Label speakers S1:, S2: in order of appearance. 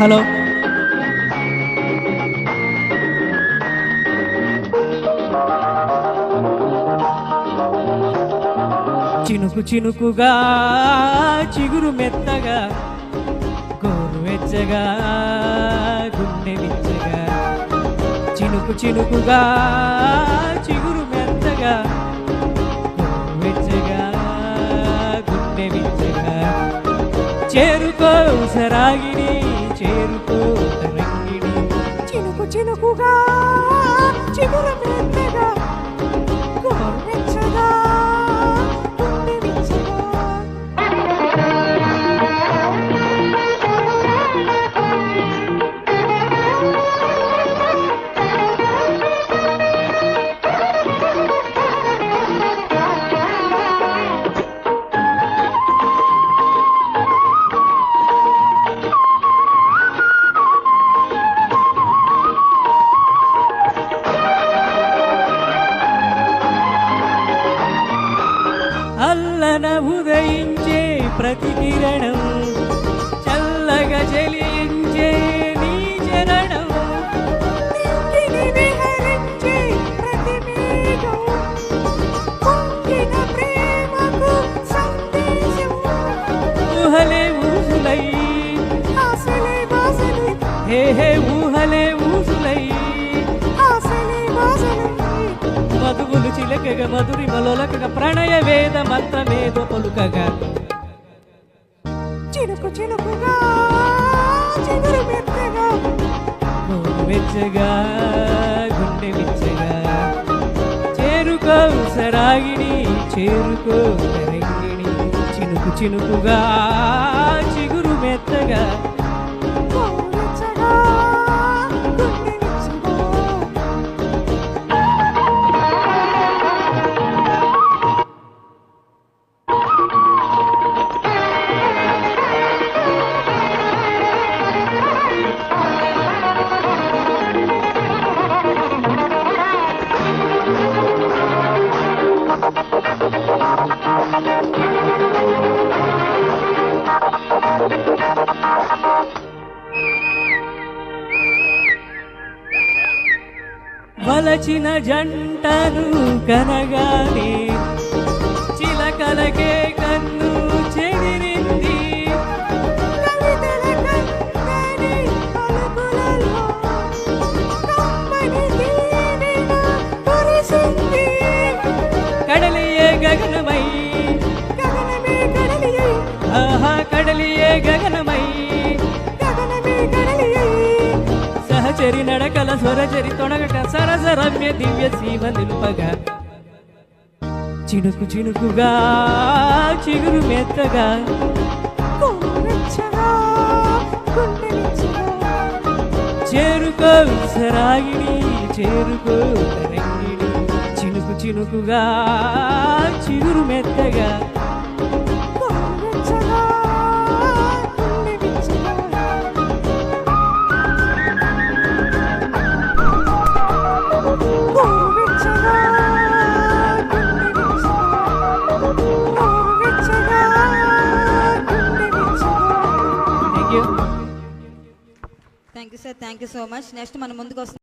S1: Hello. చినుకు చినుకుగా చిగురు మెత్తగా గోరు వెచ్చగా గుండె విచ్చగా. చినుకు చినుకుగా చిగురు మెత్తగా గోరు వెచ్చగా గుండె విచ్చగా. చేరుకో సరాగిని చేరుకో చెనుకు
S2: చినుకు చినుకుగా
S1: అల్లన ఉదయించే ప్రతి కిరణం చల్లగా జలించే నీ చరణం. ఊహలే
S2: వాసలే
S1: హే హే ఊహలే చిలకగా మధురి మలొలకగా ప్రణయ వేద మంత్రమేదో పలుకగా.
S2: చినుకు చినుకుగా చిగురు మెత్తగా.
S1: వెచ్చగా గుండె విచ్చగా చేరుకో సరాగిని చేరుకో తరంగిణి చినుకు చినుకుగా చిగురు మెత్తగా. వలచిన జంటను కనగానే చిలకలకే కన్ను చెదిరింది కడలియే గగనమై. ఆహా కడలియే గగనమై. సహచరి నడ నడకల స్వరచరి తొణగక సరస రమ్య దివ్య సీమ నిలుపగా. చినుకు చినుకుగా చిగురు మెత్తగా. చేరుకో సరాగిని చేరుకో తరంగిణి. చినుకు చినుకుగా చిగురు మెత్తగా.
S3: Sir thank you so much next మన ముందుకు వస్తుంది